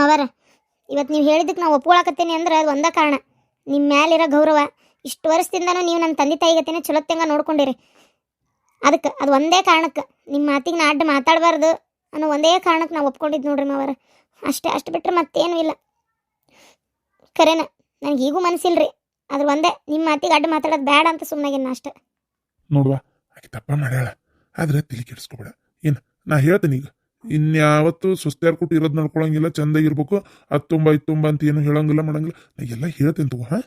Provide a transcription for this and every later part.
ಮಾವರ ಇವತ್ತು ನೀವು ಹೇಳಿದ್ದಕ್ಕೆ ನಾವು ಒಪ್ಕೊಳಕತ್ತೀನಿ ಅಂದ್ರೆ ಅದು ಒಂದೇ ಕಾರಣ. ನಿಮ್ಮ ಮ್ಯಾಲಿರೋ ಗೌರವ, ಇಷ್ಟು ವರ್ಷದಿಂದನೂ ನೀವು ನನ್ನ ತಂದೆ ತಾಯಿಗತ್ತೇನೆ ಚಲೋತ್ತಂಗ ನೋಡ್ಕೊಂಡಿರಿ. ಅದಕ್ಕೆ, ಅದು ಒಂದೇ ಕಾರಣಕ್ಕೆ ನಿಮ್ಮ ಮಾತಿಗೆ ನಾ ಅಡ್ಡ ಮಾತಾಡಬಾರ್ದು ಅನ್ನೋ ಒಂದೇ ಕಾರಣಕ್ಕೆ ನಾವು ಒಪ್ಕೊಂಡಿದ್ದು ನೋಡ್ರಿ ಮಾವರ. ಅಷ್ಟೇ, ಅಷ್ಟು ಬಿಟ್ಟರೆ ಮತ್ತೇನೂ ಇಲ್ಲ. ಖರೇನ, ನನಗೆ ಈಗೂ ಮನಸ್ಸಿಲ್ರಿ ಅದ್ರ ಒಂದೇ ನಿಮ್ಮ ಮಾತಿಗೆ ಅಡ್ಡ ಮಾತಾಡೋದು ಬೇಡ ಅಂತ ಸುಮ್ಮನಾಗಿನ ಅಷ್ಟೇ. ನೋಡುವ, ಆಕೆ ತಪ್ಪ ಮಾಡ್ಯಾಳ, ಆದ್ರೆ ತಿಳಿ ಕೆಡಿಸ್ಕೊಬೇಡ. ಏನು, ನಾ ಹೇಳ್ತೀನಿ ಈಗ. ಇನ್ಯಾವತ್ತು ಸುಸ್ತ್ಯಾರ್ ಕೊಟ್ಟು ಇರೋದು ನಡ್ಕೊಳಂಗಿಲ್ಲ, ಚಂದಾಗಿರ್ಬೇಕು, ಅದು ತುಂಬ ಇದು ತುಂಬ ಅಂತ ಏನು ಹೇಳಂಗಿಲ್ಲ, ಮಾಡಂಗಿಲ್ಲ. ನಾ ಎಲ್ಲ ಹೇಳ್ತೇನೆ ತಗೋ, ಹಾ?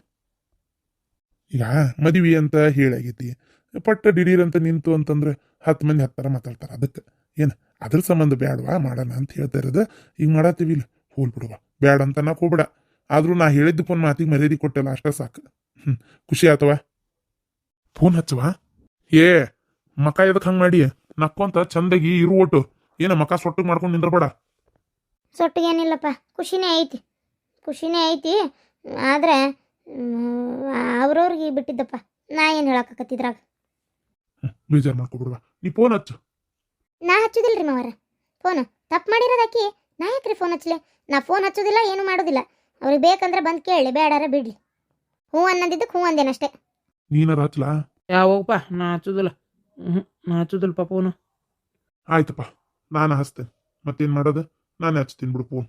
ಈಗ ಮದುವೆ ಅಂತ ಹೇಳಾಗೈತಿ. ಪಟ್ಟ ದಿಢೀರ್ ಅಂತ ನಿಂತು ಅಂತಂದ್ರೆ ಹತ್ತು ಮಂದಿ ಹತ್ತರ ಮಾತಾಡ್ತಾರ ಅದಕ್ಕೆ. ಏನು, ಅದ್ರ ಸಂಬಂಧ ಬೇಡವಾ ಮಾಡೋಣ ಅಂತ ಹೇಳ್ತಾ ಇರೋದು. ಈಗ ಮಾಡತ್ತೀವಿ ಇಲ್ಲ, ಹೋಲ್ ಬಿಡುವ. ಬ್ಯಾಡ ಅಂತ ನಾ ಹೋಗ್ಬೇಡ. ಆದರೂ ನಾ ಹೇಳಿದ್ದು ಫೋನ್ ಮಾತಿಗೆ ಮರ್ಯಾದೆ ಕೊಟ್ಟಲ್ಲ ಅಷ್ಟೇ ಸಾಕು. ಹ್ಞೂ ಖುಷಿ ಆತವ? ಫೋನ್ ಹಚ್ಚವಾ? ಏ, ಮಕ ಎದಕ್ ಹಂಗೆ ಮಾಡಿ ನಕ್ಕೊಂತ ಚಂದಾಗಿ ಇರು ಒಟ್ಟು. ಏನ ಮಕ ಸೊಟ್ಟಿಗೆ ಮಾಡ್ಕೊಂಡು ನಿಂದ್ರಬೇಡ. ಸೊಟ್ಟಿಗೇನಿಲ್ಲಪ್ಪ ಖುಷಿನೇ ಐತಿ ಖುಷಿನೇ ಐತಿ. ಆದ್ರೆ ಅವ್ರವ್ರಿಗೆ ಬಿಟ್ಟಿದ್ದಪ್ಪ ನಾ ಏನು ಹೇಳಕತ್ತಿದ್ರಾಗ ಬೇಜಾರ್ ಮಾಡ್ಕೊಬಿಡುವ. ನೀ ಫೋನ್ ಹಚ್ಚು. ನಾ ಹಚ್ಚುದಿಲ್ರಿ ಮಾವರ ಫೋನ್ ತಪ್ಪು ಮಾಡಿರೋದಾಕಿ ನಾ ಯಾಕ್ರಿ ಫೋನ್ ಹಚ್ಚಲಿ ನಾ ಫೋನ್ ಹಚ್ಚೋದಿಲ್ಲ ಏನು ಮಾಡೋದಿಲ್ಲ. ಅವ್ರಿಗೆ ಬೇಕಂದ್ರೆ ಬಂದು ಕೇಳಿ ಬೇಡಾರ ಬಿಡ್ಲಿ. ಹ್ಞೂ ಅನ್ನದಿದ್ದಕ್ಕೆ ಹ್ಞೂ ಅಂದೇನಷ್ಟೇ ನೀನಾರ ಹಚ್ಚಲಾ ಯಾವಪ್ಪ ನಾ ಹಚ್ಚುದಿಲ್ಲ. ಹ್ಞೂ ನಾ ಹಚ್ಚೋದಿಲ್ಲಪ್ಪ ಫೋನು ಆಯ್ತಪ್ಪ. ನಾನು ಹಚ್ತೇನೆ. ಮತ್ತೇನ್ ಮಾಡೋದು? ನಾನೇ ಹಚ್ತೀನಿ ಬಿಡು ಫೋನ್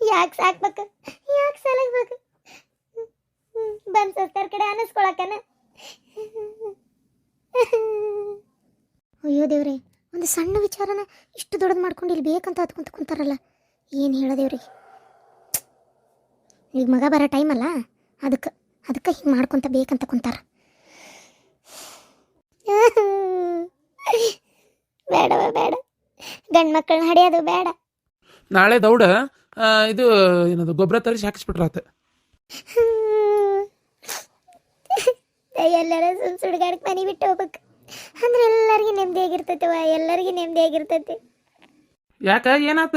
ಯಾಕೆ ಸಾಕ್ಬೇಕು? ಯಾಕೆ ಸಲಗ್ಬೇಕು? ಬಂದು ಸಸ್ತಾರ ಕಡೆ ಅನಿಸ್ಕೊಳಕನ ಅಯ್ಯೋ ದೇವ್ರಿ ಒಂದು ಸಣ್ಣ ವಿಚಾರನ ಇಷ್ಟು ದೊಡ್ಡದು ಮಾಡ್ಕೊಂಡು ಇಲ್ಲಿ ಬೇಕಂತ ಹತ್ಕೊಂತ ಕುಂತಾರಲ್ಲ. ಏನು ಹೇಳೋದೇವ್ರಿ ಈಗ ಮಗ ಬರೋ ಟೈಮ್ ಅಲ್ಲ? ಅದಕ್ಕೆ ಅದಕ್ಕೆ ಹಿಂಗೆ ಮಾಡ್ಕೊಂತ ಬೇಕಂತ ಕುಂತಾರ. ಬೇಡವ ಬೇಡ ಗಂಡು ಮಕ್ಕಳನ್ನ ಹಡಿಯೋದು ಬೇಡ. ನಾಳೆ ದೌಡ ಆ, ಇದು ಏನದು ಗೊಬ್ಬರ ತರಿಸಿ ಹಾಕಿಸ್ಬಿಟ್ರಾತ ಎಲ್ಲರ ಸುಮ್ ಸುಡ್ಗಾಡಕ್ ಮನೆ ಬಿಟ್ಟು ಹೋಗ್ಬೇಕು. ಅಂದ್ರೆ ಎಲ್ಲರಿಗೂ ನೆಮ್ಮದಿ ಆಗಿರ್ತೈತೆ ಎಲ್ಲರಿಗೂ ನೆಮ್ಮದಿ ಆಗಿರ್ತೈತಿ. ಯಾಕ ಏನಾತ?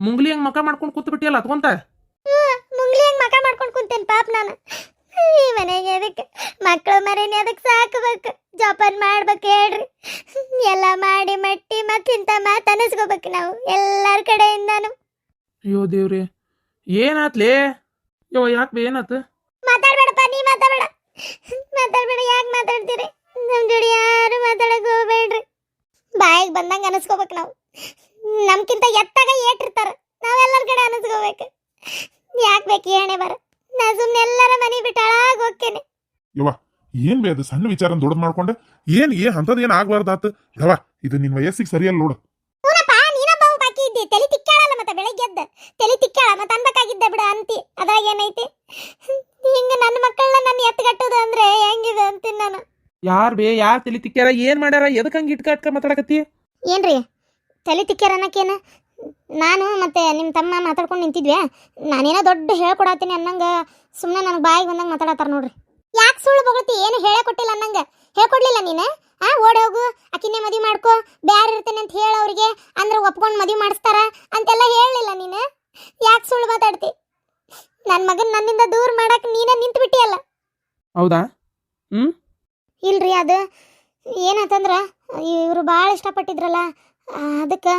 ಮುಂಗ್ಲಿ ಹಂಗ್ ಮಕ ಮಾಡ್ಕೊಂಡು ಕೂತ್ ಬಿಟ್ಟಿಯಲ್ಲ ಅತ್ಕೊಂತ ಮುಂಗ್ಲಿ ಹಂಗ್ ಮಕ ಮಾಡ್ಕೊಂಡು ಕುಂತೇನ್ ಪಾಪ ನಾನು. ಈ ಮನೆಗೆ ಅದಕ್ಕೆ ಮಕ್ಕಳು ಮರಿನಿ ಅದಕ್ಕೆ ಸಾಕಬೇಕು ಜೋಪಾನ ಮಾಡ್ಬೇಕು ಹೇಳ್ರಿ. ಎಲ್ಲ ಮಾಡಿ ಮಟ್ಟಿ ಮತ್ತಿಂತ ಮಾತು ನಾವು ಎಲ್ಲರ ಕಡೆಯಿಂದನು. ಅಯ್ಯೋ ದೇವ್ರಿ ಏನಾತ್ಲೇ? ಯೋ ಯಾಕೆ ಏನಾತ? ಮಾತಾಡ್ಬೇಡಪ್ಪ ನೀ ಮಾತಾಡ್ಬೇಡ. ಮಾತಾಡ್ಬೇಡ ಯಾಕೆ ಮಾತಾಡ್ತೀರಿ? ನಮ್ಮ ಜೋಡಿ ಯಾರು ಮಾತಾಡಕ್ ಹೋಗ್ಬೇಡ್ರಿ ಬಾಯಿಗೆ ಬಂದಂಗೆ ಅನಿಸ್ಕೋಬೇಕು ನಾವು. ನಮ್ಕಿಂತ ಎತ್ತಾಗ ಏಟಿರ್ತಾರ ನಾವೆಲ್ಲರ ಕಡೆ ಅನಿಸ್ಕೋಬೇಕು. ಯಾಕೆ ಬೇಕು ಏನೇ ಬರ? ನಾ ಸುಮ್ಮನೆ ಎಲ್ಲರ ಮನೆ ಬಿಟ್ಟು ಹಾಳಾಗಿ ಹೋಗ್ತೇನೆ. ಯವ್ವ ಏನ್ ಬೇ ಅದು ಸಣ್ಣ ವಿಚಾರ ದೊಡ್ಡ ಮಾಡ್ಕೊಂಡೆ? ಏನ್ ಏ ಅಂತದ್ ಏನ್ ಆಗ್ಬಾರ್ದಾತು? ಯವ್ವ ಇದು ನಿನ್ ವಯಸ್ಸಿಗೆ ಸರಿಯಲ್ಲ ನೋಡು. ಹೂನಪ್ಪ ನೀನೊಬ್ಬ ಬಾಕಿ ಇದ್ದಿ. ತಲೆ ತಿಕ್ಕಾಳಲ್ಲ ಮತ್ತೆ ಬೆಳಗ್ಗೆ ಎದ್ದ. ತಲೆ ತಿಕ್ಕಾಳ ಮತ್ತೆ ಅನ್ಬೇಕಾಗಿದ್ದ ಬಿಡು ಅಂತಿ. ಅದ್ರಾಗ ಏನೈತಿ? ಹಿಂಗ ನನ್ನ ಮಕ್ಕಳನ್ನ ನನ್ನ ಎತ್ತಗಟ್ಟೋದು ಅಂದ್ರೆ ಹೆಂಗಿದೆ ಅಂತೀನಿ ನಾನು. ಯಾರ್ ಬೇ ಯಾರ್ ತಲೆ ತಿಕ್ಕ್ಯಾರ? ಏನ್ ಮಾಡ್ಯಾರ? ಎದಕ್ ಹಂಗ ಇಟ್ಕ ಇಟ್ಕ ಮಾತಾಡಕತ್ತಿ? ಏನ್ರಿ? ತಲೆ ತಿಕ್ಕ್ಯಾರ ಅನ್ನಕ್ಕೇನು? ನಾನು ಮತ್ತೆ ನಿಮ್ಮ ತಮ್ಮ ಮಾತಾಡ್ಕೊಂಡು ನಿಂತಿದ್ವಿ. ನಾನೇನೋ ದೊಡ್ಡ ಹೇಳ್ಕೊಡತ್ತೀನಿ ಅನ್ನಂಗ ಸುಮ್ಮನೆ ನನಗೆ ಬಾಯಿಗೆ ಬಂದಂಗೆ ಮಾತಾಡತ್ತಾರ ನೋಡ್ರಿ. ಯಾಕೆ ಸುಳ್ಳು ಬೊಗಳ್ತಿ? ಏನು ಹೇಳೇ ಕೊಟ್ಟಿಲ್ಲ ಅನ್ನಂಗೆ. ಹೇಳ್ಕೊಡ್ಲಿಲ್ಲ ನೀನು? ಆ ಓಡಿ ಹೋಗು. ಆಕಿನ್ನೇ ಮದುವೆ ಮಾಡ್ಕೋ. ಬ್ಯಾರೆ ಇರ್ತೇನೆ ಅಂತ ಹೇಳ ಅವ್ರಿಗೆ. ಅಂದ್ರೆ ಒಪ್ಕೊಂಡು ಮದುವೆ ಮಾಡಿಸ್ತಾರ ಅಂತೆಲ್ಲ ಹೇಳಲಿಲ್ಲ ನೀನು. ಯಾಕೆ ಸುಳ್ಳು ಮಾತಾಡ್ತಿ? ನನ್ನ ಮಗನ ನನ್ನಿಂದ ದೂರ ಮಾಡಕ್ಕೆ ನೀನೇ ನಿಂತು ಬಿಟ್ಟಿಯಲ್ಲ ಹೌದಾ ಇಲ್ರಿ ಅದು. ಏನಂತಂದ್ರೆ ಇವರು ಭಾಳ ಇಷ್ಟಪಟ್ಟಿದ್ರಲ್ಲ. ಅದಕ್ಕೆ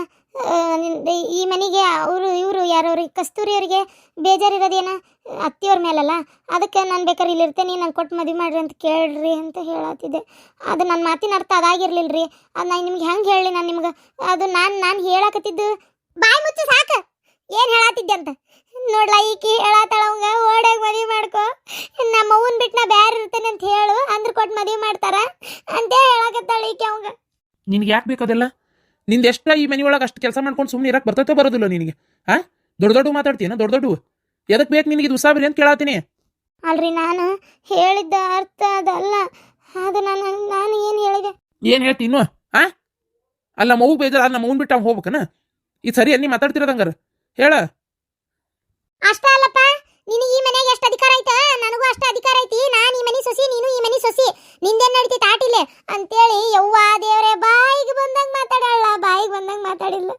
ಈ ಮನೆಗೆ ಅವರು, ಇವರು ಯಾರವ್ರಿಗೆ ಕಸ್ತೂರಿ ಅವರಿಗೆ ಬೇಜಾರಿರೋದೇನ? ಅತ್ತಿಯವ್ರ ಮೇಲಲ್ಲ? ಅದಕ್ಕೆ ನಾನು ಬೇಕಾದ್ರೆ ಇಲ್ಲಿ ಇರ್ತೇನೆ, ನಾನು ಕೊಟ್ಟು ಮದುವೆ ಮಾಡ್ರಿ ಅಂತ ಕೇಳ್ರಿ ಅಂತ ಹೇಳತ್ತಿದ್ದೆ ಅದು ನನ್ನ ಮಾತಿನ ಅರ್ಥ ಅದಾಗಿರ್ಲಿಲ್ಲ ರೀ ಅದು ನಾನು ನಿಮ್ಗೆ ಹೆಂಗೆ ಹೇಳಿ ನಾನು ನಿಮ್ಗೆ? ಅದು ನಾನು ನಾನು ಹೇಳಕತ್ತಿದ್ದು ಬಾಯಿ ಮುಚ್ಚಿ ಸಾಕು. ಏನು ಹೇಳತ್ತಿದ್ದೆ ಅಂತ? ನೋಡ್ಲ ಈಕಿ ಹೇಳತ್ತಾಳ ಅವಂಗ, ಓಡಾಗ ಮದುವೆ ಮಾಡ್ಕೊ. ನಮ್ಮ ಅವ್ವನ್ ಬಿಟ್ಟು ನಾ ಬೇರೆ ಇರ್ತೇನೆ ಅಂತ ಹೇಳು, ಅಂದ್ರೆ ಕೊಟ್ಟು ಮದುವೆ ಮಾಡ್ತಾರ ಅಂತ ಹೇಳಕತ್ತಾಳ ಈಕೆ ಅವಂಗ. ನಿನ್ಗೆ ಯಾಕೆ ಬೇಕದೆಲ್ಲ ನಿಂದ ಎಷ್ಟ ಈ ಮನಿ ಒಳಗೆ ಅಷ್ಟು ಕೆಲಸ ಮಾಡ್ಕೊಂಡು ಸುಮ್ಮನೆ ಇರಕ್ಕೆ ಬರ್ತೈತೆ ಬರೋದಿಲ್ಲ ನಿನಗೆ? ಹಾ ದೊಡ್ಡ ದೊಡ್ಡ ಮಾತಾಡ್ತೀನ ದೊಡ್ಡ ದೊಡ್ಡ ಎದಕ್ ಬೇಕು ನಿನಗೆ ಇದು ಉಸಾಬರಿ ಅಂತ ಕೇಳತ್ತೀನಿ ಅಲ್ರಿ ನಾನು ಹೇಳಿದ್ದ ಅರ್ಥ ಅದಲ್ಲ. ಅದು ನಾನು ನಾನು ಏನು ಹೇಳಿದೆ? ಏನು ಹೇಳ್ತಿ ಇನ್ನು? ಹಾ ಅಲ್ಲ ಮಗು ಬೇಜಾರ ಅಲ್ಲ ಮೌನ್ ಬಿಟ್ಟು ಹೋಗ್ಬೇಕನ? ಇದು ಸರಿ ನೀ ಮಾತಾಡ್ತಿರೋದಂಗಾರ ಹೇಳ. ಅಷ್ಟ ಅಲ್ಲಪ್ಪ ನಿನಗೆ ಈ ಮನೆಗೆ ಎಷ್ಟು ಅಧಿಕಾರ ಐತಾ? ನನಗೂ ಅಷ್ಟು ಅಧಿಕಾರ ಐತಿ. ನಾನು ಈ ಮನೆ ಸೊಸಿ ನೀನು ಈ ಮನೆ ಸೊಸಿ. ನಿಂದೇನು ನಡೀತೈತೆ ಆಟಿಲೆ ಅಂತೇಳಿ ಯವ್ವ ದೇವರೇ ಬಾಯಿಗೆ ಬಂದಂಗೆ ಮಾತಾಡಲ್ಲ ಬಾಯಿಗೆ ಬಂದಂಗೆ ಮಾತಾಡಿಲ್ಲ.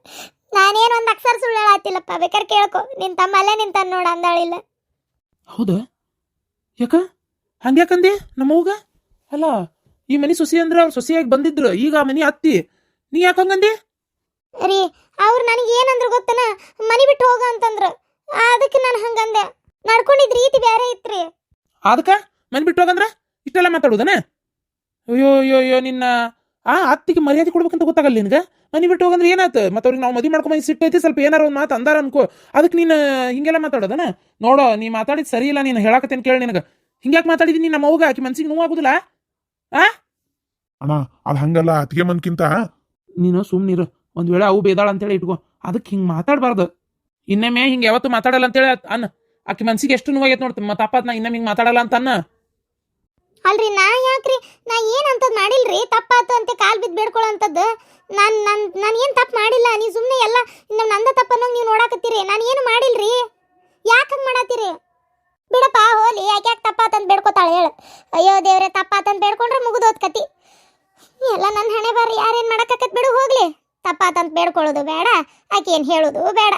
ನಾನೇನು ಒಂದು ಅಕ್ಷರ ಸುಳ್ಳು ಹೇಳತ್ತಿಲ್ಲಪ್ಪ ಬೇಕಾದ್ರೆ ಕೇಳ್ಕೊ. ನಿನ್ನ ತಮ್ಮಲ್ಲೇ ನಿಂತ ನೋಡ ಅಂದಾಳಿಲ್ಲ. ಹೌದಾ? ಯಾಕ? ಹಂಗ್ಯಾಕಂದೆ ನಮ್ಮವ್ಗ? ಅಲ್ಲ ಈ ಮನೆ ಸೊಸಿ ಅಂದ್ರೆ ಅವ್ರು ಸೊಸಿಯಾಗಿ ಬಂದಿದ್ರು. ಈಗ ಆ ಮನೆ ಅತ್ತಿ ನೀ ಯಾಕಂಗಂದಿ ರೀ ಅವ್ರು ನನಗೆ ಏನಂದ್ರು ಗೊತ್ತನ? ಮನೆ ಬಿಟ್ಟು ಹೋಗ ಅಂತಂದ್ರು. ಅದಕ್ಕೆ ನಾನು ಹಂಗಂದೆ. ಮನೆ ಬಿಟ್ಟು ಹೋಗಂದ್ರ ಇಷ್ಟೆಲ್ಲ ಮಾತಾಡೋದನ? ಅಯ್ಯೋ ಅಯ್ಯೋ ಅಯ್ಯೋ ನಿನ್ನ ಆ ಅತ್ತಿಗೆ ಮರ್ಯಾದೆ ಕೊಡ್ಬೇಕಂತ ಗೊತ್ತಾಗಲ್ಲ ನಿನಗೆ? ಮನೆ ಬಿಟ್ಟು ಹೋಗಂದ್ರೆ ಏನಾಯ್ತು ಮತ್ತೆ ಅವ್ರಿಗೆ ನಾವು ಮದುವೆ ಮಾಡ್ಕೊಂಬಂದು ಸಿಟ್ಟೈತಿ ಸ್ವಲ್ಪ ಏನಾರ ಒಂದು ಮಾತು ಅಂದಾರ ಅನ್ಕೋ. ಅದಕ್ಕೆ ನೀನು ಹಿಂಗೆಲ್ಲ ಮಾತಾಡೋದನ? ನೋಡೋ ನೀ ಮಾತಾಡಿದ್ ಸರಿ ಇಲ್ಲ ನೀನು ಹೇಳಕತ್ತೇನೆ ಕೇಳಿ ನಿನಗೆ. ಹಿಂಗ್ಯಾಕೆ ಮಾತಾಡಿದೀನಿ ನಮ್ಮ ಅವ್ಗ ಆಕಿ ಮನ್ಸಿಗೆ ನೋವಾಗುದಿಲ್ಲ ಅಣ್ಣ ಅದು ಹಂಗಲ್ಲ ಅತ್ತಿಗೆ ಮನ್ಕಿಂತ. ನೀನು ಸುಮ್ಮನಿರು ಒಂದ್ ವೇಳೆ ಅವು ಬೇದಾಳ ಅಂತೇಳಿ ಇಟ್ಕೋ. ಅದಕ್ಕೆ ಹಿಂಗೆ ಮಾತಾಡಬಾರ್ದು. ಇನ್ನೊಮ್ಮೆ ಹಿಂಗೆ ಯಾವತ್ತು ಮಾತಾಡಲ್ಲ ಅಂತೇಳಿ ಅನ್ನ ಆಕಿ ಮನ್ಸಿಗೆ ಎಷ್ಟು ನೋವಾಗೈತೆ ನೋಡ್ತ ಮತ್ತೆ ಅಪ್ಪ ನಾ ಇನ್ನೊಮ್ಮೆ ಹಿಂಗೆ ಮಾತಾಡಲ್ಲ ಅಂತ ಅನ್ನ ಅಲ್ರಿ ನಾ ಯಾಕ್ರಿ? ನಾ ಏನ್ ಅಂತದ್ ಮಾಡಿಲ್ರಿ ತಪ್ಪಾತು ಅಂತ ಕಾಲ್ ಬಿದ್ದು ಬೇಡ್ಕೊಳ್ಳೋಂಥದ್ದು ನಾನ್ ನನ್ ನಾನು ಏನು ತಪ್ಪು ಮಾಡಿಲ್ಲ? ನೀ ಸುಮ್ಮನೆ ಎಲ್ಲ ನಮ್ಮ ನಂದ ತಪ್ಪನ್ನು ನೀವು ನೋಡಾಕತ್ತೀರಿ. ನಾನು ಏನು ಮಾಡಿಲ್ರಿ? ಯಾಕೆ ಹಂಗೆ ಮಾಡತ್ತೀರಿ? ಬಿಡಪ್ಪ ಹೋಲಿ. ಯಾಕೆ ಯಾಕೆ ತಪ್ಪಾತಂತ ಬೇಡ್ಕೊತಾಳೆ ಹೇಳು. ಅಯ್ಯೋ ದೇವ್ರೆ ತಪ್ಪಾತಂತ ಬೇಡ್ಕೊಂಡ್ರೆ ಮುಗಿದೋದ್ ಕತಿ. ಎಲ್ಲ ನನ್ನ ಹಣೆ ಬಾರಿ. ಯಾರೇನು ಮಾಡಕತ್ತತ್ ಬಿಡು ಹೋಗ್ಲಿ. ತಪ್ಪಾತಂತ ಬೇಡ್ಕೊಳ್ಳೋದು ಬೇಡ. ಆಕೆ ಏನು ಹೇಳೋದು ಬೇಡ.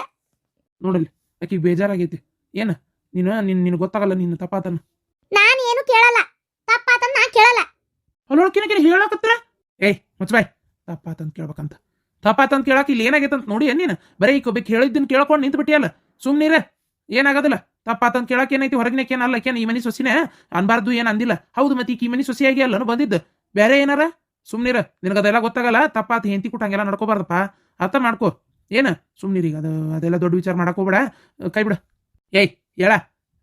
ನೋಡಲಿ ಆಕಿಗೆ ಬೇಜಾರಾಗೈತಿ. ಏನ? ನೀನು ನಿನ್ ನಿನಗೆ ಗೊತ್ತಾಗಲ್ಲ ನಿನ್ನ ತಪ್ಪಾತನ? ನಾನು ಏನು ಕೇಳಲ್ಲ. ತಪ್ಪಾತನ ನಾ ಕೇಳಲ್ಲ. ಅಲ್ಲೋಳಕಿನ ಕೇಳಿ ಹೇಳಕತ್ತರ? ಏಯ್ ಮುಚ್ಚಬಾಯ್. ತಪ್ಪಾತಂತ ಕೇಳ್ಬೇಕಂತ. ತಪ್ಪಾತಂತ ಕೇಳಕ್ಕೆ ಇಲ್ಲಿ ಏನಾಗೈತೆ ಅಂತ ನೋಡಿ ನೀನು? ಬರೀ ಬೇಕು ಹೇಳಿದ್ದನ್ನ ಕೇಳ್ಕೊಂಡು ನಿಂತು ಬಿಟ್ಟಿಯಲ್ಲ ಸುಮ್ಮನಿರ ಏನಾಗೋದಿಲ್ಲ. ತಪ್ಪಾತಂತ ಕೇಳಕ್ಕೆ ಏನೈತಿ? ಹೊರಗಿನಕ್ಕೆ ಏನಲ್ಲ ಏನ ಈ ಮನಿ ಸೊಸಿನೇ? ಅನ್ಬಾರ್ದು ಏನು ಅಂದಿಲ್ಲ. ಹೌದು ಮತ್ತೆ ಈ ಮನಿ ಸೊಸಿಯಾಗಿ ಅಲ್ಲನು ಬಂದಿದ್ದು. ಬೇರೆ ಏನಾರ? ಸುಮ್ನಿರ. ನಿನಗೆ ಅದೆಲ್ಲ ಗೊತ್ತಾಗಲ್ಲ. ತಪ್ಪಾತ ಹೆಂತಿ ಕೊಟ್ಟು ಹಂಗೆಲ್ಲ ನಡ್ಕೋಬಾರ್ದಪ್ಪ. ಅರ್ಥ ಮಾಡ್ಕೋ. ಏನು? ಸುಮ್ಮನಿರಿ ಅದು ಅದೆಲ್ಲ ದೊಡ್ಡ ವಿಚಾರ ಮಾಡಕೋಬೇಡ ಕೈ ಬಿಡ. ಏಯ್ ಹೇಳ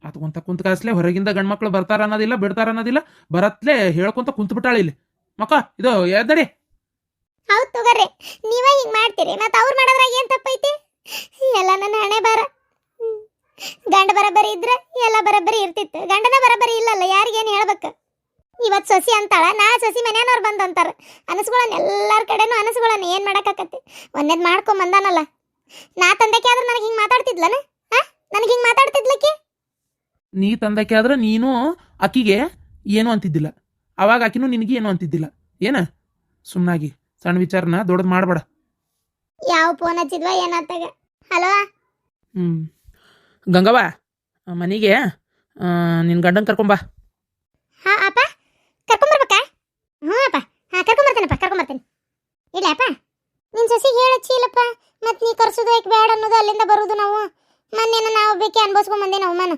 ಅದು ಕುಂತ ಕಾಸ್ಲೆ ಹೊರಗಿಂದ ಗಂಡ್ಮಕ್ಳು ಬರ್ತಾರ ಅನ್ನೋದಿಲ್ಲ, ಬಿಡ್ತಾರ ಅನ್ನೋದಿಲ್ಲ, ಬರತ್ಲೆ ಹೇಳ್ಕೊಂತ ಕುಂತ ಬಿಟ್ಟಾಳ ಇಲ್ಲಿ. ಮಕ್ಕ, ಇದು ಎದ್ದಡಿ. ಹೌದು ತಗೋರಿ ನೀವೇ ಹಿಂಗ್ ಮಾಡ್ತೀರಿ, ಮತ್ತೆ ಅವ್ರು ಮಾಡೋದ್ರಾಗ ಏನ್ ತಪ್ಪೈತಿ? ಎಲ್ಲ ನನ್ನ ಹಣೆ ಬರ. ಗಂಡ ಬರಬರಿ ಇದ್ರೆ, ಎಲ್ಲ ಬರಬರಿ ಇರ್ತಿತ್ತು. ಗಂಡನ ಬರಬರಿ ಇಲ್ಲಲ್ಲ ಯಾರಿಗೇನು ಹೇಳ್ಬೇಕು? ಇವತ್ತು ಸಸಿ ಅಂತಾಳ, ನಾ ಸಸಿ ಮನೆಯವ್ರು ಬಂದ್ ಅಂತಾರ. ಅನಸ್ಗಳನ್ನ ಎಲ್ಲಾರ ಕಡೆನೂ ಅನಸ್ಗಳನ್ನ ಏನು ಮಾಡಕ್ಕಾಕತ್ತೆ? ಒಂದೇದ್ ಮಾಡ್ಕೊಂಡ್ ಬಂದಾನಲ್ಲ ನಾ ತಂದಕ್ಕೆ ಆದ್ರೆ ನನಗೆ ಹಿಂಗ್ ಮಾತಾಡ್ತಿದ್ಲನ? ನನಗೆ ಹಿಂಗ್ ಮಾತಾಡ್ತಿದ್ಲಕ್ಕೆ? ನೀ ತಂದಕ್ಕೆ ಆದ್ರೆ ನೀನು ಅಕ್ಕಿಗೆ ಏನು ಅಂತಿದ್ದಿಲ್ಲ. ಅವಾಗ ಆಕಿನೂ ನಿನಗೆ ಏನು ಅಂತಿದ್ದಿಲ್ಲ. ಏನ? ಸುಮ್ಮನಾಗಿ ಸಣ್ಣ ವಿಚಾರನ ದೊಡ್ಡದು ಮಾಡಬೇಡ. ಯಾವ ಫೋನ್ ಹಚ್ಚಿದ್ವಾ ಏನಾತಾಗ ಹಲೋ ಹ್ಮ್. ಗಂಗವ್ವ ಮನೆಗೆ ನಿನ್ನ ಗಂಡನ್ ಕರ್ಕೊಂಬಾ ಹಾ ಅಪ್ಪ? ಕರ್ಕೊಂಬರ್ಬೇಕಾ ಹ್ಞೂ ಅಪ್ಪ. ಹಾ ಕರ್ಕೊಂಬರ್ತೇನಪ್ಪ ಕರ್ಕೊಂಬರ್ತೇನೆ ಇಲ್ಲ ಅಪ್ಪ. ನಿನ್ನ ಸೊಸಿಗೆ ಹೇಳಚ್ಚಿಲ್ಲಪ್ಪ. ಮತ್ತೆ ನೀ ಕರ್ಸೋದು ಬೇಡ ಅನ್ನೋದು ಅಲ್ಲಿಂದ ಬರೋದು ನಾವು. ಮೊನ್ನೆನ ನಾವು ಬೇಕೆ ಅನ್ಭವಿಸ್ಕೊಂಡ್ ಬಂದೇನು ಅವಮಾನ?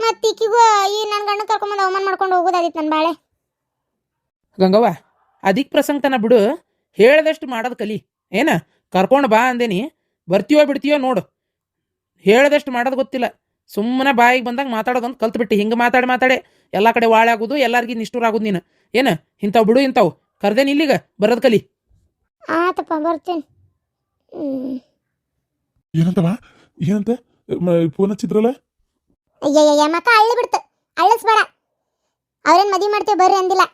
ಮತ್ತೆ ಈಕಿಗೂ ಈ ನನ್ನ ಗಂಡ ಕರ್ಕೊಂಬಂದು ಅವಮಾನ ಮಾಡ್ಕೊಂಡು ಹೋಗೋದಾದಿತ್ತು ನನ್ನ ಬಾಳೆ. ಗಂಗವ್ವ ಅದಿಕ್ ಪ್ರಸಂಗತನ ಬಿಡು. ಹೇಳ್ದಷ್ಟು ಮಾಡೋದು ಕಲಿ. ಏನ? ಕರ್ಕೊಂಡು ಬಾ ಅಂದೇನಿ. ಬರ್ತೀಯೋ ಬಿಡ್ತೀಯೋ ನೋಡು. ಹೇಳ್ದಷ್ಟು ಮಾಡೋದು ಗೊತ್ತಿಲ್ಲ. ಸುಮ್ಮನೆ ಬಾಯಿಗೆ ಬಂದಾಗ ಮಾತಾಡೋದಂತ ಕಲ್ತ್ಬಿಟ್ಟು. ಹಿಂಗೆ ಮಾತಾಡಿ ಮಾತಾಡಿ ಎಲ್ಲ ಕಡೆ ವಾಳೆ ಆಗೋದು ಎಲ್ಲರಿಗೂ ನಿಷ್ಠೂರ ಆಗೋದು ನೀನು. ಏನ? ಇಂಥವು ಬಿಡು ಇಂಥವು. ಕರ್ದೇನಿ ಇಲ್ಲಿಗ? ಬರೋದು ಕಲಿ. ಆತಪ್ಪ ಬರ್ತೇನೆ. ಏನಂತವ ಏನಂತ? ಫೋನ್ ಹಚ್ಚಿದ್ರಲ್ಲ? ಅಯ್ಯಯ್ಯ ಮಕ್ಕ ಅಳ್ಳಿ ಬಿಡ್ತು. ಅಳ್ಳಿಸ್ಬೇಡ. ಅವ್ರೇನ್ ಮದುವೆ ಮಾಡ್ತೀವಿ ಬರ್ರಿ ಅಂದಿಲ್ಲ.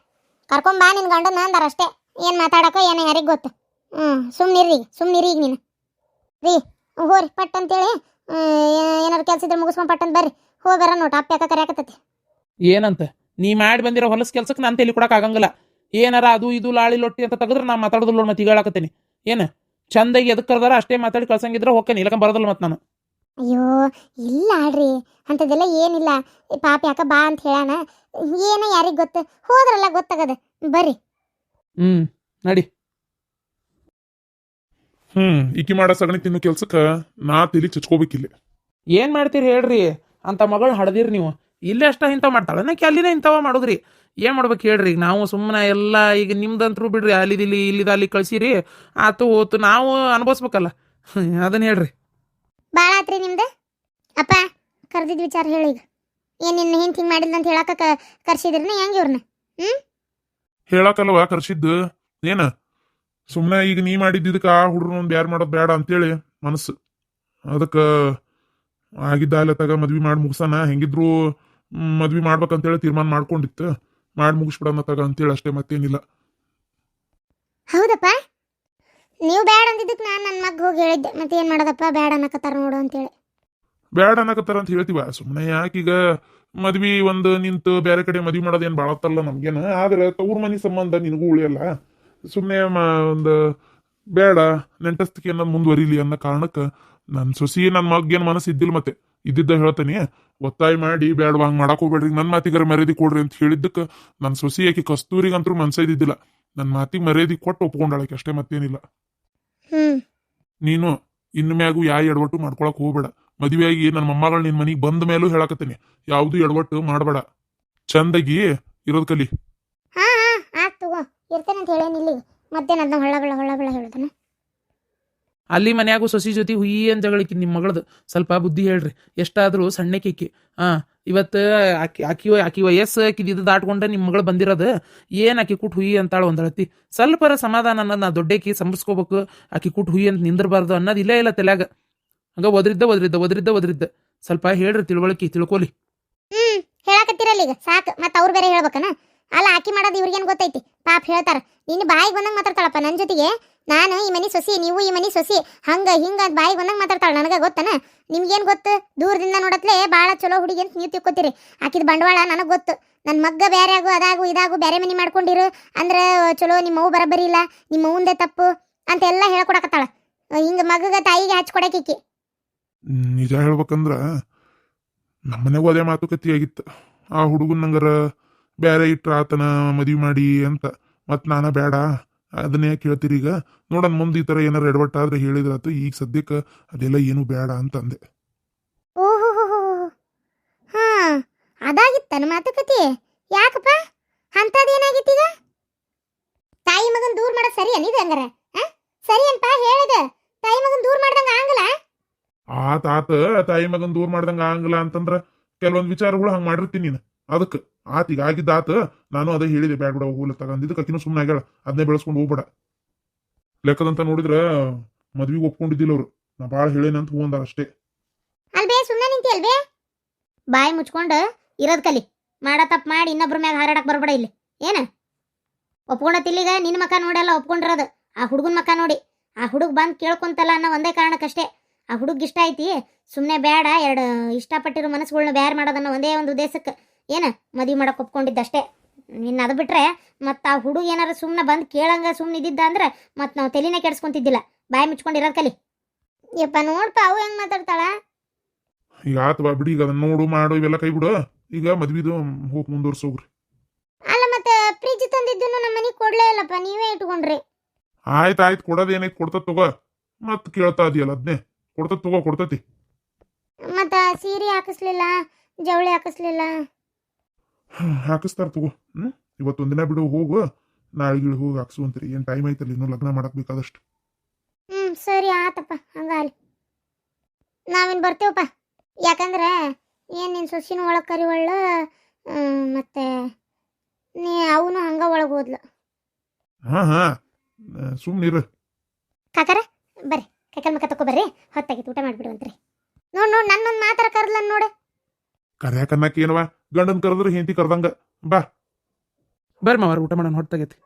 ಕರ್ಕೊಂಬಾ ನಿನ್ನ ಗಂಡನ ಅಂದಾರ ಅಷ್ಟೇ. ಏನು ಮಾತಾಡಕೋ ಏನೋ ಯಾರಿಗೆ ಗೊತ್ತು. ಹ್ಞೂ ಸುಮ್ನಿರ್ರಿ ಸುಮ್ನಿರಿ ಈಗ ನೀನು. ರೀ ಹೋರಿ ಪಟ್ ಅಂತೇಳಿ. ಏನಾರು ಕೆಲಸ ಇದ್ರೆ ಮುಗಿಸ್ಕೊಂಡು ಪಟ್ ಅಂತ ಬರ್ರಿ. ಹೋಗಿ ನೋಟ ಅಪ್ಪ ಯಾಕ ಕರೆಯಾಕತ್ತೈತಿ ಏನಂತ? ನೀ ಮಾಡಿ ಬಂದಿರೋ ಹೊಲಸ್ ಕೆಲ್ಸಕ್ಕೆ ನಾನು ತಲೆ ಕೊಡಕ್ ಆಗಂಗಿಲ್ಲ. ಏನಾರ ಅದು ಇದು ಲಾಳಿ ಲೊಟ್ಟಿ ಅಂತ ತೆಗೆದ್ರೆ ನಾ ಮಾತಾಡೋದಿಲ್ಲ ನೋಡಿ ಮತ್ತೆ ಈಗ ಹೇಳಕತ್ತೀನಿ. ಏನು? ಚಂದಾಗಿ ಎದಕ್ಕೆ ಕರೆದಾರ ಅಷ್ಟೇ ಮಾತಾಡಿ ಕಳ್ಸಂಗಿದ್ರೆ ಹೋಗ್ತೇನೆ ಇಲ್ಲಕ ಬರೋದಿಲ್ಲ ಮತ್ತೆ ನಾನು. ಅಯ್ಯೋ ಇಲ್ಲ ಆಡ್ರಿ ಅಂಥದ್ದೆಲ್ಲ ಏನಿಲ್ಲ. ಪಾಪ ಯಾಕ ಬಾ ಅಂತ ಹೇಳಾನ. ಏನ ಯಾರಿಗೆ ಗೊತ್ತು? ಹೋದ್ರಲ್ಲ ಗೊತ್ತಾಗದ. ಬರ್ರಿ. ಹ್ಮ್ ನಡಿ. ಹ್ಮ್ ಈಕಿ ಮಾಡೋ ಸಗಣಿ ತಿನ್ನೋ ಕೆಲ್ಸಕ್ಕ ನಾ ತಿಲಿ ಚಚ್ಕೋಬೇಕಿಲ್ಲ. ಏನ್ ಮಾಡ್ತೀರಿ ಹೇಳ್ರಿ? ಅಂತ ಮಗಳು ಹಡ್ದಿರಿ ನೀವು. ಇಲ್ಲೇ ಅಷ್ಟ ಇಂಥವ್ ಮಾಡ್ತಾಳೆ? ನಾಕೆ ಅಲ್ಲಿನ ಇಂಥವ ಮಾಡೋದ್ರಿ? ಏನ್ ಮಾಡ್ಬೇಕು ಹೇಳ್ರಿ? ಈಗ ನಾವು ಸುಮ್ಮನೆ ಎಲ್ಲ ಈಗ ನಿಮ್ದಂತ್ರು ಬಿಡ್ರಿ ಅಲ್ಲಿದಿಲ್ಲಿ ಇಲ್ಲಿದ ಅಲ್ಲಿ ಕಳ್ಸಿರಿ. ಆತು ಹೋತು ನಾವು ಅನುಭವಿಸ್ಬೇಕಲ್ಲ. ಅದನ್ನ ಹೇಳ್ರಿ. ಭಾಳ ಆತ್ರಿ ನಿಮ್ದು? ಅಪ್ಪ ಕರ್ದಿದ್ ವಿಚಾರ ಹೇಳಿ ಈಗ. ಏನು ನಿನ್ನ ಹಿಂಗೆ ಹಿಂಗೆ ಮಾಡಿಲ್ಲ ಅಂತ ಹೇಳಕ್ಕ ಕರ್ಸಿದ್ರನ ಹೆಂಗೆ ಇವ್ರನ್ನ ಹ್ಞೂ ಹೇಳಕಲ್ವ ಕರ್ಸಿದ್ದು? ಏನ? ಸುಮ್ಮನೆ ಈಗ ನೀ ಮಾಡಿದ್ದಕ್ಕೆ ಆ ಹುಡ್ರು ಒಂದು ಯಾರು ಮಾಡೋದು ಬೇಡ ಅಂತೇಳಿ ಮನಸ್ಸು. ಅದಕ್ಕೆ ಆಗಿದ್ದ ತಗ ಮದ್ವಿ ಮಾಡಿ ಮುಗಿಸೋಣ ಹೆಂಗಿದ್ರು ಮದ್ವೆ ಮಾಡ್ಬೇಕಂತೇಳಿ ತೀರ್ಮಾನ ಮಾಡ್ಕೊಂಡಿತ್ತು. ಮಾಡಿ ಮುಗಿಸ್ಬಿಡೋಣ ತಗ ಅಂತೇಳಿ ಅಷ್ಟೇ ಮತ್ತೇನಿಲ್ಲ. ಹೌದಪ್ಪ. ನೀವು ಬೇಡ ಅಂದಿದ್ದಕ್ಕೆ ನಾನು ಹೋಗಿ ಹೇಳಿದ್ದೆ ಮತ್ತೆ ಏನು ಮಾಡೋದಪ್ಪ? ಬೇಡ ಅನ್ನಕತ್ತಾರ ನೋಡು ಅಂತೇಳಿ. ಬ್ಯಾಡ ಅನ್ನಕತ್ತಾರ ಅಂತ ಹೇಳ್ತೀವ? ಸುಮ್ಮನೆ ಯಾಕೀಗ ಮದ್ವಿ ಒಂದು ನಿಂತು ಬೇರೆ ಕಡೆ ಮದ್ವಿ ಮಾಡೋದೇನು ಬಾಳತ್ತಲ್ಲ ನಮ್ಗೇನ? ಆದ್ರೆ ತವ್ರ ಮನಿ ಸಂಬಂಧ ನಿನಗೂ ಉಳಿಯಲ್ಲ ಸುಮ್ಮನೆ ಒಂದು ಬೇಡ ನೆಂಟಸ್ತಿಕೆ ಅನ್ನೋದು ಮುಂದುವರಿಲಿ ಅನ್ನೋ ಕಾರಣಕ್ಕೆ ನನ್ನ ಸೊಸಿ ನನ್ನ ಮಗೇನು ಮನಸ್ಸು ಇದ್ದಿಲ್ಲ ಮತ್ತೆ. ಇದ್ದಿದ್ದ ಹೇಳ್ತಾನೆ ಒತ್ತಾಯ ಮಾಡಿ ಬೇಡ ಹಂಗೆ ಮಾಡಕ್ ಹೋಗ್ಬೇಡ್ರಿ ನನ್ನ ಮಾತಿಗಾರ ಮರ್ಯಾದೆ ಕೊಡ್ರಿ ಅಂತ ಹೇಳಿದ್ದಕ್ಕೆ ನನ್ನ ಸೊಸಿ ಯಾಕೆ ಕಸ್ತೂರಿಗಂತೂ ಮನ್ಸ ಇದ್ದಿದ್ದಿಲ್ಲ ನನ್ನ ಮಾತಿಗೆ ಮರ್ಯಾದೆ ಕೊಟ್ಟು ಒಪ್ಕೊಂಡಾಳಕ್ಕೆ ಅಷ್ಟೇ ಮತ್ತೇನಿಲ್ಲ. ನೀನು ಇನ್ನು ಮ್ಯಾಗೂ ಯಾ ಎಡವಟ್ಟು ಮಾಡ್ಕೊಳಕ್ ಹೋಗ್ಬೇಡ. ಮದುವೆಯಾಗಿ ನನ್ನ ಮೊಮ್ಮಗಳು ನಿನ್ ಮನೆಗೆ ಬಂದ ಮೇಲೂ ಹೇಳಕತ್ತೀನಿ. ಯಾವುದು ಎಡವಟ್ಟು ಮಾಡಬೇಡ. ಚಂದಗಿ, ಇರೋದ್ ಕಲಿ. ಹಾ ಹಾ ಆತ್ ತಗೋ. ಇರ್ತೇನೆ ಅಂತ ಹೇಳೇನಿ ಇಲ್ಲಿ. ನನ್ನ ಅದನ್ನ ಹೊಳ್ಳ ಬೆಳ ಹೊಳ್ಳ ಬೆಳ ಹೇಳುದನ? ಅಲ್ಲಿ ಮನ್ಯಾಗೂ ಸೊಸಿ ಜೊತೆ ಹುಯಿ ಅಂತ ಜಗಳಿಕಿ ನಿಮ್ಮ ಮಗಳದು. ಸ್ವಲ್ಪ ಬುದ್ಧಿ ಹೇಳ್ರಿ. ಎಷ್ಟಾದರೂ ಸಣ್ಣಕೇಕಿ ಹಾಂ ಇವತ್ತು ಆಕಿ ಆಕಿ ಆಕಿ ವಯಸ್ಸು ಇದು ದಾಟ್ಕೊಂಡೆ ನಿಮ್ಮ ಮಗಳು ಬಂದಿರೋದು. ಏನು ಆಕಿ ಕುಟ್ ಹುಯಿ ಅಂತಾಳ ಒಂದಳತಿ. ಸ್ವಲ್ಪರ ಸಮಾಧಾನ ಅನ್ನೋದು ನಾ ದೊಡ್ಡಕಿ ಸಂಬರ್ಸ್ಕೋಬೇಕು ಆಕಿ ಕುಟ್ ಹುಯಿ ಅಂತ ನಿಂದಿರಬಾರ್ದು ಅನ್ನೋದು ಇಲ್ಲೇ ಇಲ್ಲ ತಲೆಯಾಗ. ಹಂಗ ಒದ್ರಿದ್ದ ಒದ್ರಿದ್ದ ಒದ್ರಿದ್ದ ಒದ್ರಿದ್ದ. ಸ್ವಲ್ಪ ಹೇಳ್ರಿ ತಿಳುವಳಿಕೆ ತಿಳ್ಕೊಲಿ ಹ್ಮ್ ಹೇಳಕತ್ತಿರಲ್ಲ ಈಗ ಸಾಕು. ಮತ್ತೆ ಅವ್ರು ಬೇರೆ ಹೇಳ್ಬೇಕನ? ಅಲ್ಲ, ಆಕಿ ಮಾಡೋದು ಇವ್ರಿಗೇನು ಗೊತ್ತೈತಿ? ಪಾಪ ಹೇಳ್ತಾರ, ನಿನ್ನ ಬಾಯಿಗೆ ಬಂದಂಗೆ ಮಾತಾಡ್ತಾಳಪ್ಪ ನನ್ನ ಜೊತೆಗೆ. ನಾನು ಈ ಮನೆ ಸೊಸಿ, ನೀವು ಈ ಮನೆ ಸೊಸಿ, ಹಂಗೆ ಹಿಂಗೆ ಅಂತ ಬಾಯಿಗೆ ಬಂದಂಗೆ ಮಾತಾಡ್ತಾಳೆ, ನನಗೆ ಗೊತ್ತನ? ನಿಮ್ಗೇನು ಗೊತ್ತು? ದೂರದಿಂದ ನೋಡತ್ಲೆ ಭಾಳ ಚಲೋ ಹುಡುಗಿ ಅಂತ ನೀವು ತಿಳ್ಕೊತೀರಿ. ಆಕಿದ ಬಂಡವಾಳ ನನಗೆ ಗೊತ್ತು. ನನ್ನ ಮಗ್ಗ ಬೇರೆ ಆಗು, ಅದಾಗು, ಇದಾಗು ಬೇರೆ ಮನೆ ಮಾಡ್ಕೊಂಡಿರು. ಅಂದ್ರೆ ಚಲೋ ನಿಮ್ಮ ಅವು ಬರಬರಿ ಇಲ್ಲ ನಿಮ್ಮ ಮುಂದೆ ತಪ್ಪು ಅಂತೆಲ್ಲ ಹೇಳ್ಕೊಡಕತ್ತಾಳ. ಹಿಂಗ ಮಗಗ ತಾಯಿಗೆ ಹಚ್ಕೊಡಕಿಕ್ಕಿ ನಿಜ ಹೇಳ್ಬೇಕಂದ್ರ ನಮ್ಮನೆಗೂ ಅದೇ ಮಾತುಕತೆ ಆಗಿತ್ತು ಆ ಹುಡುಗನ್ ನಂಗರ ಬೇರೆ ಇಟ್ರ ಆತನ ಮದುವೆ ಮಾಡಿ ಅಂತ. ಮತ್ ನಾನ ಬೇಡ ಅದನ್ನೇ ಕೇಳ್ತೀರಿ ಈಗ? ನೋಡನ್ ಮುಂದೆ ಈ ತರ ಏನಾರ ಎಡವಟ್ಟಾದ್ರೆ ಹೇಳಿದ್ರಾತು ಈಗ ಸದ್ಯಕ್ಕೆ ಅದೆಲ್ಲ ಏನು ಬೇಡ ಅಂತ ಅಂದೆ ಓಹೋ ಹಾ ಅದಾಗಿತ್ತನ ಮಾತುಕತೆ. ಯಾಕಪ್ಪ? ಅಂಥದ್ದೇನಾಗಿತ್ತೀಗ ತಾಯಿ ಮಗನ್ ದೂರ ಮಾಡೋದು ಸರಿ ಅನಿದೆ ಹಂಗಾರ? ಸರಿ ಅಂತ ಹೇಳಿದ. ತಾಯಿ ಮಗನ್ ದೂರ ಮಾಡ್ದಂಗ ಆಗಲ್ಲ? ಆತ ಆತ. ತಾಯಿ ಮಗನ್ ದೂರ ಮಾಡ್ದಂಗ ಆಗಂಗಿಲ್ಲ ಅಂತಂದ್ರ ಕೆಲವೊಂದ್ ವಿಚಾರಗಳು ಹಂಗ ಮಾಡಿರ್ತೀನಿ ನೀನು ಅದಕ್ಕ. ಆತ ಈಗ ಆಗಿದ್ದ ಆತ ನಾನು ಅದೇ ಹೇಳಿದೆ, ಬ್ಯಾಡ ಬಿಡ ಹೋಗ್ಲ ತಗಂದಿದ್ದಕ್ಕೆ ಅಕಿನೂ ಸುಮ್ಮನೆ ಆಗ್ಯಾಳ, ಅದನ್ನೇ ಬೆಳೆಸ್ಕೊಂಡು ಹೋಗ್ಬೇಡ. ಲೆಕ್ಕದಂತ ನೋಡಿದ್ರ, ಮದ್ವಿಗೆ ಒಪ್ಕೊಂಡಿದ್ದಿಲ್ಲ ಅವ್ರು. ನಾ ಭಾಳ ಹೇಳೇನಂತ ಅಂದಾರ ಅಷ್ಟೇ. ಅಲ್ಬೇ ಸುಮ್ಮನೆ ನಿಂತಿ ಅಲ್ಬೇ? ಬಾಯಿ ಮುಚ್ಕೊಂಡು ಇರೋದ್ ಕಲಿ. ಮಾಡ ತಪ್ಪು ಮಾಡಿ ಇನ್ನೊಬ್ರ ಮ್ಯಾಗ ಹಾರಾಡಕ್ ಬರ್ಬೇಡ ಇಲ್ಲಿ. ಏನ? ಒಪ್ಕೊಂಡತ್ತಿಲ್ಲಿಗ ನಿನ್ನ ಮಕ್ಕ ನೋಡಲ್ಲ, ಒಪ್ಕೊಂಡಿರೋದು. ಆ ಹುಡುಗನ ಮಕ್ಕ ನೋಡಿ. ಆ ಹುಡುಗ ಬಂದು ಕೇಳ್ಕೊಂತಲ್ಲ ಅನ್ನೋ ಒಂದೇ ಕಾರಣಕ್ಕಷ್ಟೇ. ಆ ಹುಡುಗ ಇಷ್ಟ ಐತಿ ಸುಮ್ಮನೆ ಬೇಡ ಎರಡು ಇಷ್ಟಪಟ್ಟಿರೋ ಮನಸ್ಸುಗಳ್ನ ಬ್ಯಾರ್ ಮಾಡೋದನ್ನ ಒಂದೇ ಒಂದು ಉದ್ದೇಶಕ್ಕೆ. ಏನ ಮದುವೆ ಮಾಡಕ್ ಒಪ್ಕೊಂಡಿದ್ದಷ್ಟೇ? ಇನ್ನು ಅದು ಬಿಟ್ರೆ ಮತ್ತು ಆ ಹುಡುಗ ಏನಾರ ಸುಮ್ಮನೆ ಬಂದು ಕೇಳಂಗ ಸುಮ್ಮನೆ ಇದ್ದಿದ್ದ ಅಂದ್ರೆ ಮತ್ತು ನಾವು ತಲೆನೇ ಕೆಡ್ಸ್ಕೊಂತಿದ್ದಿಲ್ಲ. ಬಾಯಿ ಮುಚ್ಕೊಂಡಿರೋದು ಕಲಿ. ಯಪ್ಪ ನೋಡ್ಪ ಅವು ಹೆಂಗ್ ಮಾತಾಡ್ತಾಳ? ಈಗ ಆತ ಬಾ ಬಿಡಿ ಈಗ ಅದನ್ನ ನೋಡು ಮಾಡು ಇವೆಲ್ಲ ಕೈ ಬಿಡು ಈಗ ಮದ್ವಿದು ಹೋಗಿ ಮುಂದುವರ್ಸೋಗ್ರಿ ಅಲ್ಲ ಮತ್ತೆ ಫ್ರಿಜ್ ತಂದಿದ್ದನ್ನು ನಮ್ಮ ಮನೆಗೆ ಕೊಡ್ಲೇ ಇಲ್ಲಪ್ಪ ನೀವೇ ಇಟ್ಕೊಂಡ್ರಿ. ಆಯ್ತು ಆಯ್ತು ಕೊಡೋದೇನೈತಿ ಕೊಡ್ತಾ ತಗೋ. ಮತ್ತೆ ಕೇಳ್ತಾ ಇದೆಯಲ್ಲ ಅದನ್ನೇ ಕೊಡ್ತಾ ತಗೋ ಕೊಡ್ತತಿ. ಮತ್ತೆ ಸೀರೆ ಹಾಕಿಸ್ಲಿಲ್ಲ ಜವಳಿ ಹಾಕಿಸ್ಲಿಲ್ಲ. ಹಾಕಿಸ್ತಾರ ತಗೋ. ಹ್ಞೂ ದಿನ ಬಿಡು ಹೋಗು. ನಾಳೆ ಗಿಳಿ ಹೋಗಿ ಹಾಕ್ಸುವಂತ್ರಿ ಏನು ಟೈಮ್ ಐತಲ್ಲ ಇನ್ನೂ ಲಗ್ನ ಮಾಡಕ್ ಬೇಕಾದಷ್ಟು. ಹ್ಮ್ ಸರಿ ಆತಪ್ಪ. ಹಂಗಾಲಿ ನಾವಿನ್ ಬರ್ತೇವಪ್ಪ. ಯಾಕಂದ್ರೆ ಏನ್ ನಿನ್ ಸೊಸಿನ ಒಳಗ್ ಕರಿವಳ್ಳ ಮತ್ತೆ ನೀ ಅವನು ಹಂಗ ಒಳಗ್ ಹೋದ್ಲು. ಹಾ ಹಾ. ಸುಮ್ಮನಿರು ಕಾಕರ ಬರ್ರಿ. ಕೈಕಲ್ ಮಕ್ಕ ತಕೋ ಬರ್ರಿ. ಹೊತ್ತಾಗಿತ್ತು ಊಟ ಮಾಡ್ಬಿಡುವಂತ್ರಿ. ನೋಡ್ ನೋಡ್ ನನ್ನೊಂದ್ ಮಾತಾರ ಕರ್ಲ ನೋಡು. ಕರ್ಯಾಕ ಅನ್ನಕ್ ಏನವ? ಗಂಡನ್ ಕರೆದ್ರೆ ಹೆಂಡತಿ ಕರ್ದಂಗ. ಬಾ. ಬರ್ರಿ ಮಾವಾರ ಊಟ ಮಾಡೋಣ ಹೊತ್ತಾಗೈತಿ